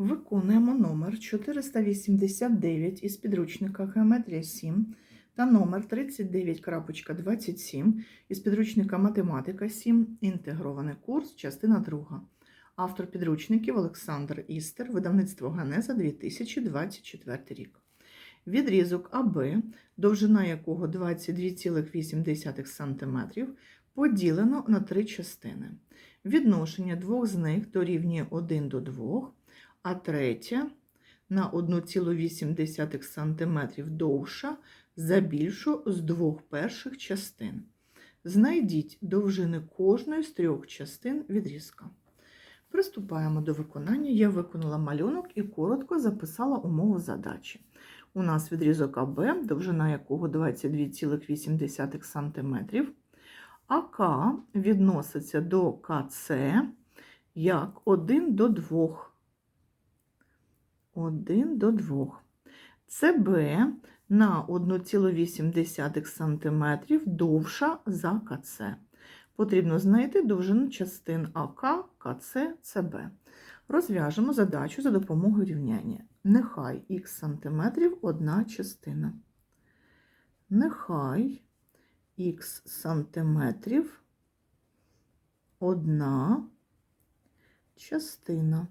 Виконуємо номер 489 із підручника Геометрія 7 та номер 39.27 із підручника Математика 7, інтегрований курс, частина 2. Автор підручників Олександр Істер, видавництво Генеза 2024 рік. Відрізок АБ, довжина якого 22,8 см, поділено на три частини. Відношення двох з них дорівнює 1 до 2, а третя на 1,8 см довша за більшу з двох перших частин. Знайдіть довжини кожної з трьох частин відрізка. Приступаємо до виконання. Я виконала малюнок і коротко записала умову задачі. У нас відрізок АБ, довжина якого 22,8 см. АК відноситься до КЦ як 1 до 2. 1 до 2. ЦБ на 1,8 см довша за КЦ. Потрібно знайти довжину частин АК, КЦ, ЦБ. Розв'яжемо задачу за допомогою рівняння. Нехай х сантиметрів одна частина. Нехай х сантиметрів одна частина.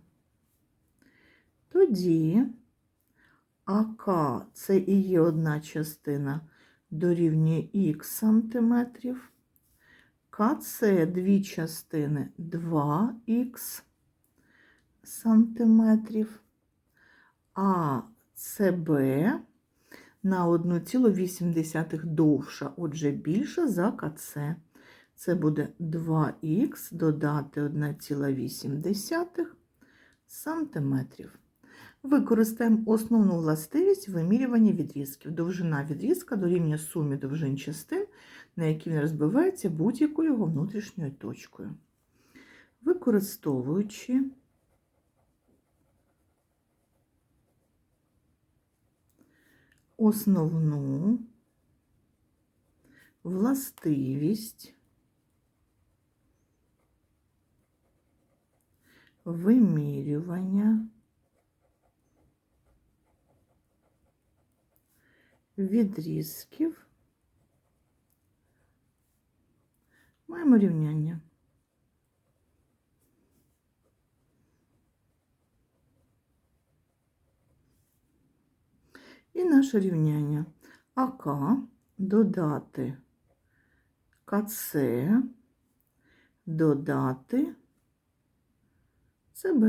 Тоді АК це і є одна частина дорівнює х сантиметрів. КЦ дві частини 2х сантиметрів, а на 1,8 довша, отже, більша за КЦ. Це буде 2х додати 1,8 сантиметрів. Використаємо основну властивість вимірювання відрізків. Довжина відрізка дорівнює сумі довжин частин, на які він розбивається будь-якою його внутрішньою точкою. Використовуючи основну властивість вимірювання відрізків маємо рівняння. І наше рівняння АК додати КЦ додати ЦБ.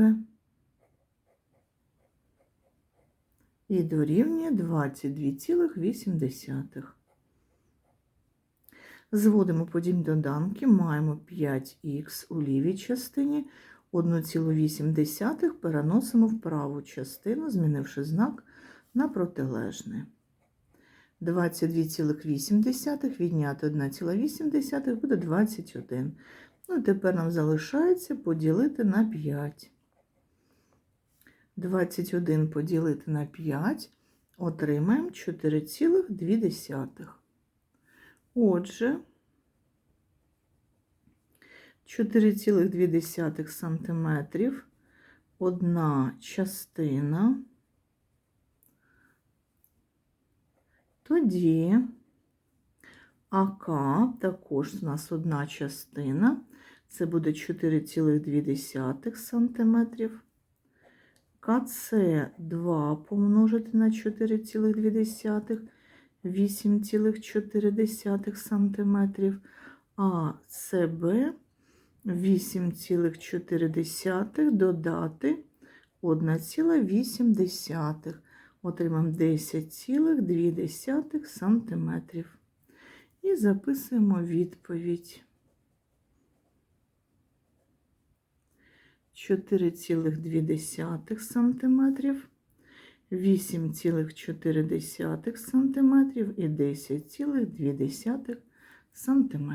І дорівнює 22,8. Зводимо подібні доданки, маємо 5х у лівій частині, 1,8 переносимо в праву частину, змінивши знак на протилежне. 22,8 відняти 1,8 буде 21. Ну, тепер нам залишається поділити на 5. 21 поділити на 5 отримаємо 4,2. Отже, 4,2 см одна частина. Тоді АК також у нас одна частина, це буде 4,2 см. КЦ 2 помножити на 4,2, 8,4 см, а ЦБ 8,4 додати 1,8. Отримаємо 10,2 см. І записуємо відповідь. 4,2 см, 8,4 см і 10,2 см.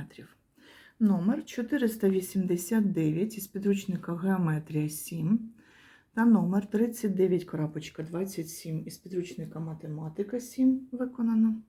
Номер 489 із підручника Геометрія 7 та номер 39.27 із підручника Математика 7 виконано.